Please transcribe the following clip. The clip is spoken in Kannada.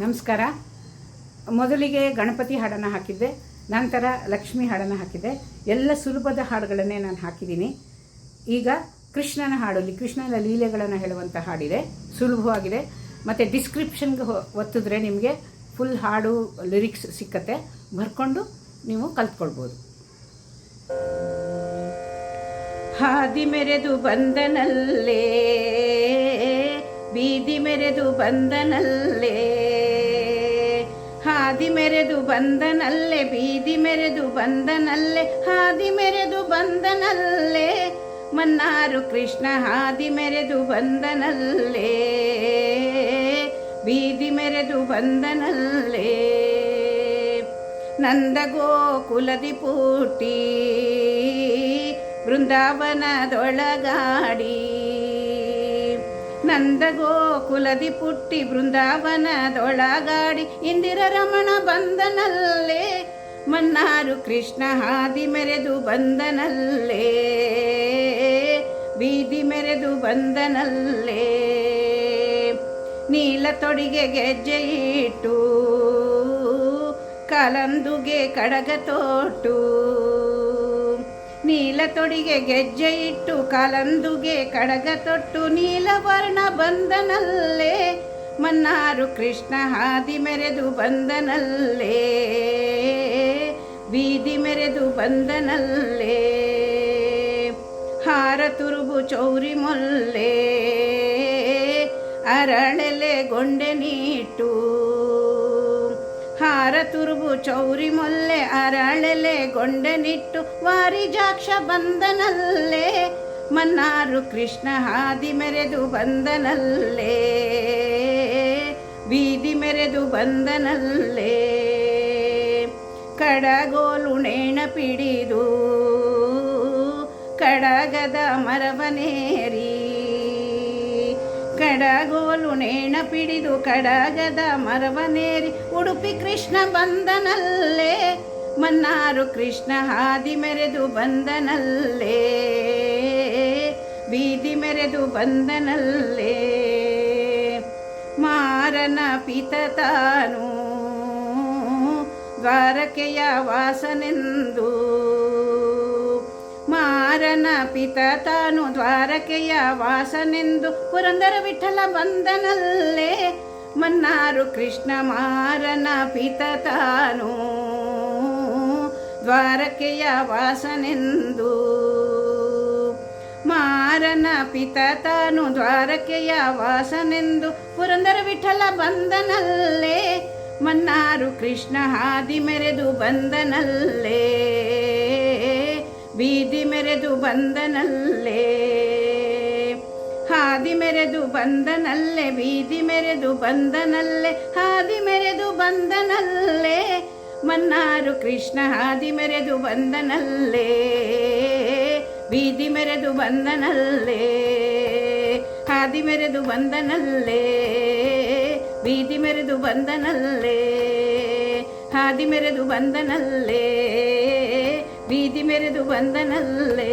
ನಮಸ್ಕಾರ. ಮೊದಲಿಗೆ ಗಣಪತಿ ಹಾಡನ್ನು ಹಾಕಿದ್ದೆ, ನಂತರ ಲಕ್ಷ್ಮಿ ಹಾಡನ್ನು ಹಾಕಿದ್ದೆ. ಎಲ್ಲ ಸುಲಭದ ಹಾಡುಗಳನ್ನೇ ನಾನು ಹಾಕಿದ್ದೀನಿ. ಈಗ ಕೃಷ್ಣನ ಹಾಡಲ್ಲಿ, ಕೃಷ್ಣನ ಲೀಲೆಗಳನ್ನು ಹೇಳುವಂಥ ಹಾಡಿದೆ. ಸುಲಭವಾಗಿದೆ. ಮತ್ತು ಡಿಸ್ಕ್ರಿಪ್ಷನ್ಗೆ ಒತ್ತಿದ್ರೆ ನಿಮಗೆ ಫುಲ್ ಹಾಡು ಲಿರಿಕ್ಸ್ ಸಿಕ್ಕತ್ತೆ. ಬರ್ಕೊಂಡು ನೀವು ಕಲ್ತ್ಕೊಳ್ಬೋದು. ಹಾದಿ ಮೆರೆದು ಬಂದನಲ್ಲೇ, ಬೀದಿ ಮೆರೆದು ಬಂದನಲ್ಲೇ ಹಾದಿ ಮೆರೆದು ಬಂದನಲ್ಲೇ, ಬೀದಿ ಮೆರೆದು ಬಂದನಲ್ಲೇ, ಹಾದಿ ಮೆರೆದು ಬಂದನಲ್ಲೇ, ಮನ್ನಾರು ಕೃಷ್ಣ ಹಾದಿ ಮೆರೆದು ಬಂದನಲ್ಲೇ, ಬೀದಿ ಮೆರೆದು ಬಂದನಲ್ಲೇ ನಂದ ಗೋಕುಲದಿ ಪೂಟಿ ಬೃಂದಾವನದೊಳಗಾಡಿ ನಂದ ಗೋಕುಲದಿ ಪುಟ್ಟಿ ಬೃಂದಾವನದೊಳಗಾಡಿ ಇಂದಿರ ರಮಣ ಬಂದನಲ್ಲೇ ಮನ್ನಾರು ಕೃಷ್ಣ ಹಾದಿ ಮೆರೆದು ಬಂದನಲ್ಲೇ ಬೀದಿ ಮೆರೆದು ಬಂದನಲ್ಲೇ ನೀಲ ತೊಡಿಗೆ ಗೆಜ್ಜೆ ಇಟ್ಟು, ಕಲಂದುಗೆ ಕಡಗ ತೋಟು ನೀಲ ತೊಡಿಗೆ ಗೆಜ್ಜೆ ಇಟ್ಟು ಕಲಂದುಗೆ ಕಡಗ ತೊಟ್ಟು ನೀಲವರ್ಣ ಬಂದನಲ್ಲೇ. ಮನ್ನಾರು ಕೃಷ್ಣ ಹಾದಿ ಮೆರೆದು ಬಂದನಲ್ಲೇ. ಬೀದಿ ಮೆರೆದು ಬಂದನಲ್ಲೇ. ಹಾರ ತುರುಬು ಚೌರಿ ಮೊಲ್ಲೇ. ಅರಳೆಲೆ ಗೊಂಡೆ ನೀಟು. ತುರುಬು ಚೌರಿ ಮೊಲ್ಲೆ ಅರಳೆಲೆ ಗೊಂಡನಿಟ್ಟು ವಾರಿಜಾಕ್ಷ ವಾರಿ ಜಾಕ್ಷ ಬಂದನಲ್ಲೇ. ಮನ್ನಾರು ಕೃಷ್ಣ ಹಾದಿ ಮೆರೆದು ಬಂದನಲ್ಲೇ. ಬೀದಿ ಮೆರೆದು ಬಂದನಲ್ಲೇ. ಕಡಗೋಲು ನೇಣ ಪಿಡಿದು ಕಡಗದ ಮರವನೇರಿ ಕಡಗೋಲು ನೇಣ ಪಿಡಿದು ಕಡಗದ ಮರವನೇರಿ ಉಡುಪಿ ಕೃಷ್ಣ ಬಂದನಲ್ಲೇ. ಮನ್ನಾರು ಕೃಷ್ಣ ಹಾದಿ ಮೆರೆದು ಬಂದನಲ್ಲೇ. ಬೀದಿ ಮೆರೆದು ಬಂದನಲ್ಲೇ. ಮಾರನ ಪಿತ ತಾನು ದ್ವಾರಕೆಯ ವಾಸನೆಂದು. ಮಾರನ ಪಿತ ತಾನು ದ್ವಾರಕೆಯ ವಾಸನೆಂದು ಪುರಂದರ ವಿಠಲ ಬಂದನಲ್ಲೇ ಮನ್ನಾರು ಕೃಷ್ಣ ಮಾರನ ಪಿತ ತಾನು ದ್ವಾರಕೆಯ ವಾಸನೆಂದು. ಮಾರನ ಪಿತ ತಾನು ದ್ವಾರಕೆಯ ವಾಸನೆಂದು ಪುರಂದರ ವಿಠಲ ಬಂದನಲ್ಲೇ ಮನ್ನಾರು ಕೃಷ್ಣ ಹಾದಿ ಮೆರೆದು ಬಂದನಲ್ಲೇ ಬೀದಿ ಮೆರೆದು ಬಂದನಲ್ಲೇ. ಹಾದಿ ಮೆರೆದು ಬಂದನಲ್ಲೇ, ಬೀದಿ ಮೆರೆದು ಬಂದನಲ್ಲೇ, ಹಾದಿ ಮೆರೆದು ಬಂದನಲ್ಲೇ. ಮನ್ನಾರು ಕೃಷ್ಣ ಹಾದಿ ಮೆರೆದು ಬಂದನಲ್ಲೇ, ಬೀದಿ ಮೆರೆದು ಬಂದನಲ್ಲೇ. ಹಾದಿ ಮೆರೆದು ಬಂದನಲ್ಲೇ, ಬೀದಿ ಮೆರೆದು ಬಂದನಲ್ಲೇ, ಹಾದಿ ಮೆರೆದು ಬಂದನಲ್ಲೇ. ಬೀದಿ ಮೆರೆದು ಬಂದನಲ್ಲೇ.